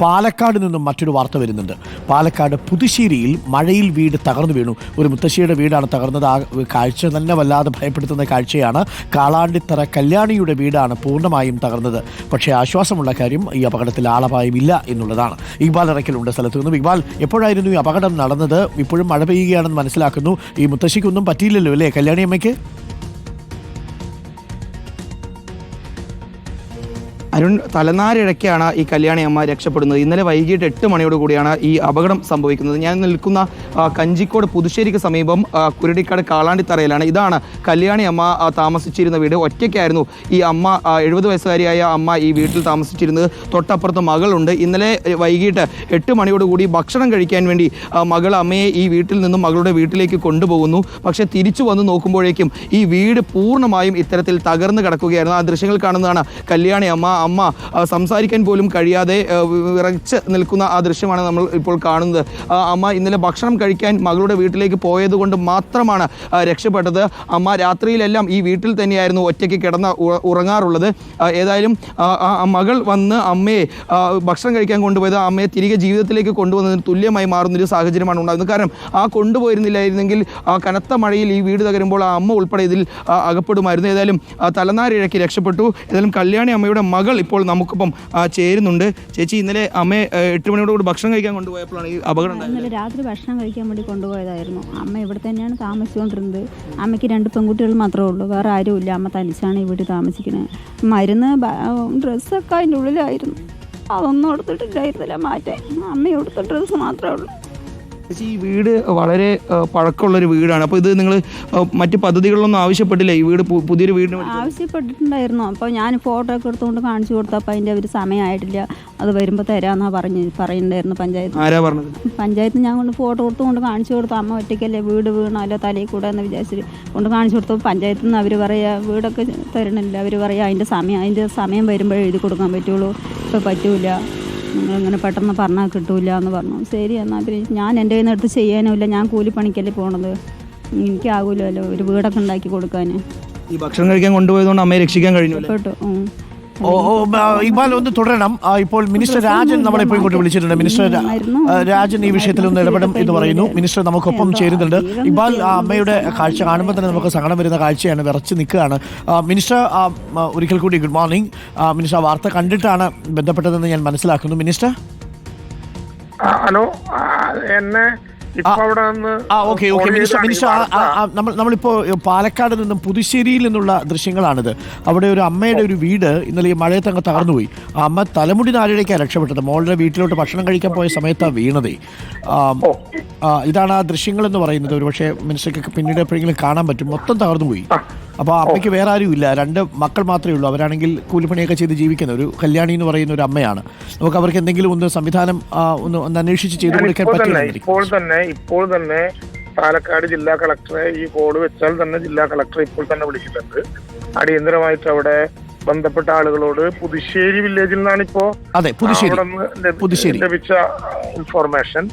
പാലക്കാട് നിന്നും മറ്റൊരു വാർത്ത വരുന്നുണ്ട്. പാലക്കാട് പുതുശ്ശേരിയിൽ മഴയിൽ വീട് തകർന്നു വീണു. ഒരു മുത്തശ്ശിയുടെ വീടാണ് തകർന്നത്. ആ കാഴ്ച തന്നെ വല്ലാതെ ഭയപ്പെടുത്തുന്ന കാഴ്ചയാണ്. കാളാണ്ടിത്തറ കല്യാണിയുടെ വീടാണ് പൂർണമായും തകർന്നത്. പക്ഷേ ആശ്വാസമുള്ള കാര്യം ഈ അപകടത്തിൽ ആളപായമില്ല എന്നുള്ളതാണ്. ഇക്ബാൽ ഇറക്കലുണ്ട് സ്ഥലത്ത് നിന്നും ഇക്ബാൽ എപ്പോഴായിരുന്നു ഈ അപകടം നടന്നത്? ഇപ്പോഴും മഴ പെയ്യുകയാണെന്ന് മനസ്സിലാക്കുന്നു. ഈ മുത്തശ്ശിക്കൊന്നും പറ്റിയില്ലല്ലോ അല്ലേ കല്യാണി അരുൺ തലനാരിഴയ്ക്കാണ് ഈ കല്യാണി അമ്മ രക്ഷപ്പെടുന്നത്. ഇന്നലെ വൈകിട്ട് എട്ട് മണിയോട് കൂടിയാണ് ഈ അപകടം സംഭവിക്കുന്നത്. ഞാൻ നിൽക്കുന്ന കഞ്ചിക്കോട് പുതുശ്ശേരിക്ക് സമീപം കുരടിക്കാട് കാളാണ്ടിത്തറയിലാണ്. ഇതാണ് കല്യാണി അമ്മ താമസിച്ചിരുന്ന വീട്. ഒറ്റയ്ക്കായിരുന്നു ഈ അമ്മ എഴുപത് വയസ്സുകാരിയായ അമ്മ ഈ വീട്ടിൽ താമസിച്ചിരുന്നത്. തൊട്ടപ്പുറത്ത് മകളുണ്ട്. ഇന്നലെ വൈകിട്ട് എട്ട് മണിയോട് കൂടി ഭക്ഷണം കഴിക്കാൻ വേണ്ടി മകൾ അമ്മയെ ഈ വീട്ടിൽ നിന്നും മകളുടെ വീട്ടിലേക്ക് കൊണ്ടുപോകുന്നു. പക്ഷേ തിരിച്ചു വന്ന് നോക്കുമ്പോഴേക്കും ഈ വീട് പൂർണമായും ഇത്തരത്തിൽ തകർന്നു കിടക്കുകയായിരുന്നു. ആ ദൃശ്യങ്ങൾ കാണുന്നതാണ് കല്യാണി അമ്മ അമ്മ സംസാരിക്കാൻ പോലും കഴിയാതെ വിറച്ച് നിൽക്കുന്ന ആ ദൃശ്യമാണ് നമ്മൾ ഇപ്പോൾ കാണുന്നത്. അമ്മ ഇന്നലെ ഭക്ഷണം കഴിക്കാൻ മകളുടെ വീട്ടിലേക്ക് പോയതുകൊണ്ട് മാത്രമാണ് രക്ഷപ്പെട്ടത്. അമ്മ രാത്രിയിലെല്ലാം ഈ വീട്ടിൽ തന്നെയായിരുന്നു ഒറ്റയ്ക്ക് കിടന്ന ഉറങ്ങാറുള്ളത്. ഏതായാലും മകൾ വന്ന് അമ്മയെ ഭക്ഷണം കഴിക്കാൻ കൊണ്ടുപോയത് അമ്മയെ തിരികെ ജീവിതത്തിലേക്ക് കൊണ്ടുവന്നതിന് തുല്യമായി മാറുന്നൊരു സാഹചര്യമാണ് ഉണ്ടാകുന്നത്. കാരണം ആ കൊണ്ടുപോയിരുന്നില്ലായിരുന്നെങ്കിൽ ആ കനത്ത മഴയിൽ ഈ വീട് തകരുമ്പോൾ ആ അമ്മ ഉൾപ്പെടെ ഇതിൽ അകപ്പെടുമായിരുന്നു. ഏതായാലും തലനാരിഴക്കി രക്ഷപ്പെട്ടു. ഏതായാലും കല്യാണി അമ്മയുടെ മകൾ ഇപ്പോൾ നമുക്കിപ്പം ചേരുന്നുണ്ട്. ചേച്ചി ഇന്നലെ അമ്മയെ എട്ട് മണിയോട് കൂടി ഭക്ഷണം കഴിക്കാൻ കൊണ്ടുപോയപ്പോഴാണ് ഈ അപകടം ഇന്നലെ രാത്രി ഭക്ഷണം കഴിക്കാൻ വേണ്ടി കൊണ്ടുപോയതായിരുന്നു. അമ്മ ഇവിടെ തന്നെയാണ് താമസിച്ചുകൊണ്ടിരുന്നത് അമ്മയ്ക്ക് രണ്ട് പെൺകുട്ടികൾ മാത്രമേ ഉള്ളൂ. വേറെ ആരുമില്ല അമ്മ തനിച്ചാണ് ഈ വീട്ടിൽ താമസിക്കുന്നത്. മരുന്ന് ഡ്രസ്സൊക്കെ അതിന്റെ ഉള്ളിലായിരുന്നു. അതൊന്നും എടുത്തിട്ടില്ലായിരുന്നില്ല. മാറ്റാൻ. അമ്മ എടുത്ത ഡ്രസ്സ് മാത്രമേ ഉള്ളൂ. ഈ വീട് വളരെ പഴക്കമുള്ളൊരു വീടാണ്. അപ്പോൾ ഇത് നിങ്ങൾ മറ്റ് പദ്ധതികളിലൊന്നും ആവശ്യപ്പെട്ടില്ല? ഈ വീട് പുതിയൊരു വീടിന്? ആവശ്യപ്പെട്ടിട്ടുണ്ടായിരുന്നു. അപ്പോൾ ഞാൻ ഫോട്ടോ ഒക്കെ എടുത്തുകൊണ്ട് കാണിച്ചു കൊടുത്തപ്പോൾ അതിന്റെ ഒരു സമയമായിട്ടില്ല. അത് വരുമ്പോൾ തരാമെന്നാണ് പറഞ്ഞ് പറയുന്നുണ്ടായിരുന്നു പഞ്ചായത്ത്. ആരാ പറഞ്ഞത്? പഞ്ചായത്ത് ഞാൻ കൊണ്ട് ഫോട്ടോ കൊടുത്തുകൊണ്ട് കാണിച്ചു കൊടുത്തു. അമ്മ ഒറ്റയ്ക്കല്ലേ വീട് വീണാലോ തലയിൽ കൂടെ എന്ന് വിചാരിച്ചിട്ട് കൊണ്ട് കാണിച്ചു കൊടുത്തു. പഞ്ചായത്തിൽ നിന്ന് അവർ പറയുക വീടൊക്കെ തരണില്ല. അവർ പറയുക അതിന്റെ സമയം അതിന്റെ സമയം വരുമ്പോഴേ എഴുതി കൊടുക്കാൻ പറ്റുള്ളൂ. ഇപ്പോൾ പറ്റൂല. നിങ്ങളിങ്ങനെ പെട്ടെന്ന് പറഞ്ഞാൽ കിട്ടൂല എന്ന് പറഞ്ഞു. ശരി എന്നാൽ പിന്നെ ഞാൻ എന്റെ കയ്യിൽ നിന്ന് എടുത്ത് ചെയ്യാനുമില്ല. ഞാൻ കൂലിപ്പണിക്കല്ലേ പോണത്. എനിക്കാകൂലല്ലോ ഒരു വീടൊക്കെ ഉണ്ടാക്കി കൊടുക്കാൻ ഈ ഭക്ഷണം കഴിക്കാൻ കൊണ്ടുപോയതുകൊണ്ട് അമ്മയെ രക്ഷിക്കാൻ കഴിഞ്ഞു അല്ലേ? ഓ ഇക്ബാൽ ഒന്ന് തുടരണം. ഇപ്പോൾ മിനിസ്റ്റർ രാജൻ നമ്മളെ ഇപ്പോൾ ഇങ്ങോട്ട് വിളിച്ചിട്ടുണ്ട്. മിനിസ്റ്റർ രാജൻ ഈ വിഷയത്തിൽ ഒന്ന് ഇടപെടും എന്ന് പറയുന്നു. മിനിസ്റ്റർ നമുക്കൊപ്പം ചേരുന്നുണ്ട്. ഇക്ബാൽ ആ അമ്മയുടെ കാഴ്ച കാണുമ്പോൾ തന്നെ നമുക്ക് സങ്കടം വരുന്ന കാഴ്ചയാണ്. വിറച്ച് നിൽക്കുകയാണ്. മിനിസ്റ്റർ ഒരിക്കൽ കൂടി ഗുഡ് മോർണിംഗ്. മിനിസ്റ്റർ ആ വാർത്ത കണ്ടിട്ടാണ് ബന്ധപ്പെട്ടതെന്ന് ഞാൻ മനസ്സിലാക്കുന്നു. മിനിസ്റ്റർ? ഹലോ. എന്നെ ആ. Okay okay. മിനിസ്റ്റർ മിനിസ്റ്റർ നമ്മൾ നമ്മളിപ്പോൾ പാലക്കാട് നിന്നും പുതുശ്ശേരിയിൽ നിന്നുള്ള ദൃശ്യങ്ങളാണിത്. അവിടെ ഒരു അമ്മയുടെ ഒരു വീട് ഇന്നലെ ഈ മഴയത്ത് അങ്ങ് തകർന്നുപോയി. ആ അമ്മ തലമുടി നാലിടയ്ക്കാണ് രക്ഷപ്പെട്ടത്. മോളുടെ വീട്ടിലോട്ട് ഭക്ഷണം കഴിക്കാൻ പോയ സമയത്താണ് വീണതേ. ഇതാണ് ആ ദൃശ്യങ്ങൾ എന്ന് പറയുന്നത്. ഒരുപക്ഷെ മിനിസ്റ്റർക്ക് പിന്നീട് എപ്പോഴെങ്കിലും കാണാൻ പറ്റും. മൊത്തം തകർന്നു പോയി അപ്പോൾ ആ അമ്മയ്ക്ക് വേറെ ആരും ഇല്ല. രണ്ട് മക്കൾ മാത്രമേ ഉള്ളൂ. അവരാണെങ്കിൽ കൂലിപ്പണിയൊക്കെ ചെയ്ത് ജീവിക്കുന്ന ഒരു കല്യാണി എന്ന് പറയുന്ന ഒരു അമ്മയാണ്. നമുക്ക് അവർക്ക് എന്തെങ്കിലും ഒന്ന് സംവിധാനം ഒന്ന് ഒന്ന് അന്വേഷിച്ച് ചെയ്തു കൊടുക്കാൻ പറ്റില്ല ഇപ്പോൾ തന്നെ ഇപ്പോൾ തന്നെ പാലക്കാട് ജില്ലാ കളക്ടറെ ഈ കോഡ് വെച്ചാൽ തന്നെ ജില്ലാ കളക്ടർ ഇപ്പോൾ തന്നെ വിളിച്ചിട്ടുണ്ട് അടിയന്തരമായിട്ട് അവിടെ ബന്ധപ്പെട്ട ആളുകളോട് പുതുശ്ശേരി വില്ലേജിൽ നിന്നാണ് ഇപ്പോ അതെ പുതുശ്ശേരി. ലഭിച്ച ഇൻഫോർമേഷൻ.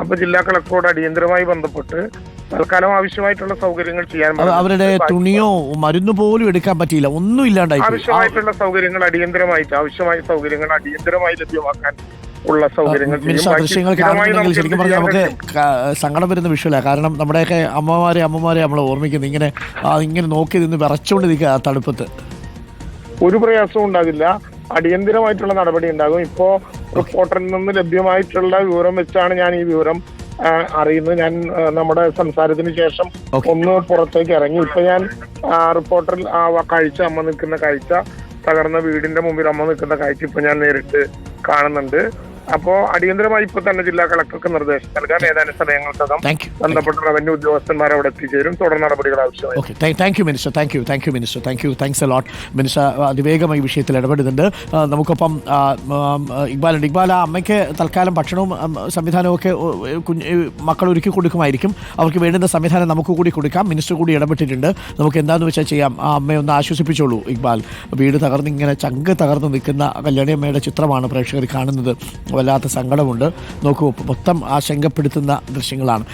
അപ്പൊ ജില്ലാ കളക്ടറോട് അടിയന്തരമായി ബന്ധപ്പെട്ട് തൽക്കാലം ആവശ്യമായിട്ടുള്ള സൗകര്യങ്ങൾ ചെയ്യാൻ അവരുടെ തുണിയോ മരുന്ന് പോലും എടുക്കാൻ പറ്റിയില്ല. ഒന്നും ഇല്ലാണ്ടായി. ആവശ്യമായിട്ടുള്ള സൗകര്യങ്ങൾ അടിയന്തരമായിട്ട് ആവശ്യമായ സൗകര്യങ്ങൾ അടിയന്തരമായി ലഭ്യമാക്കാൻ ഉള്ള സൗകര്യങ്ങൾ ദൃശ്യങ്ങൾ കാണുന്നുണ്ടെങ്കിൽ ശരിക്കും പറഞ്ഞാൽ നമുക്ക് സങ്കടം വരുന്ന വിഷയമല്ല. കാരണം നമ്മുടെയൊക്കെ അമ്മമാരെ അമ്മമാരെ നമ്മൾ ഓർമ്മിക്കുന്നു. ഇങ്ങനെ ഇങ്ങനെ നോക്കി നിന്ന് വിറച്ചുകൊണ്ട് നിൽക്കുക ആ തണുപ്പത്ത്. ഒരു പ്രയാസവും ഉണ്ടാകില്ല. അടിയന്തരമായിട്ടുള്ള നടപടി ഉണ്ടാകും. ഇപ്പോ റിപ്പോർട്ടറിൽ നിന്ന് ലഭ്യമായിട്ടുള്ള വിവരം വെച്ചാണ് ഞാൻ ഈ വിവരം അറിയുന്നത് ഞാൻ നമ്മുടെ സംസാരത്തിന് ശേഷം ഒന്ന് പുറത്തേക്ക് ഇറങ്ങി. ഇപ്പൊ ഞാൻ റിപ്പോർട്ടറിൽ ആ കാഴ്ച അമ്മ നിൽക്കുന്ന കാഴ്ച തകർന്ന വീടിന്റെ മുമ്പിൽ അമ്മ നിൽക്കുന്ന കാഴ്ച ഇപ്പൊ ഞാൻ നേരിട്ട് കാണുന്നുണ്ട്. അപ്പോ അടിയന്തരമായി ഇപ്പൊ തന്നെ ജില്ലാ കളക്ടർക്ക് നിർദ്ദേശം നൽകാൻ ഏതാനും സമയങ്ങൾക്കകം ബന്ധപ്പെട്ട റവന്യൂ ഉദ്യോഗസ്ഥന്മാർ അവിടെ എത്തിച്ചേരും. തുടർ നടപടികൾ ആവശ്യമായി. Thank you minister thank you thank you minister thank you thanks a lot lot minister അതിവേഗമായി ഈ വിഷയത്തിൽ ഇടപെടുന്നുണ്ട്. നമുക്കൊപ്പം ഇക്ബാലുണ്ട്. ഇക്ബാൽ ആ അമ്മയ്ക്ക് തൽക്കാലം ഭക്ഷണവും സംവിധാനവും ഒക്കെ കുഞ്ഞ് മക്കൾ ഒരുക്കി കൊടുക്കുമായിരിക്കും. അവർക്ക് വേണ്ടുന്ന സംവിധാനം നമുക്ക് കൂടി കൊടുക്കാം. മിനിസ്റ്റർ കൂടി ഇടപെട്ടിട്ടുണ്ട്. നമുക്ക് എന്താണെന്ന് വെച്ചാൽ ചെയ്യാം. ആ അമ്മയെ ഒന്ന് ആശ്വസിപ്പിച്ചോളൂ ഇക്ബാൽ. വീട് തകർന്ന് ഇങ്ങനെ ചങ്ക് തകർന്ന് നിൽക്കുന്ന കല്യാണിയമ്മയുടെ ചിത്രമാണ് പ്രേക്ഷകർ കാണുന്നത്. വല്ലാത്ത സങ്കടമുണ്ട്. നോക്കൂ മൊത്തം ആശങ്കപ്പെടുത്തുന്ന ദൃശ്യങ്ങളാണ്.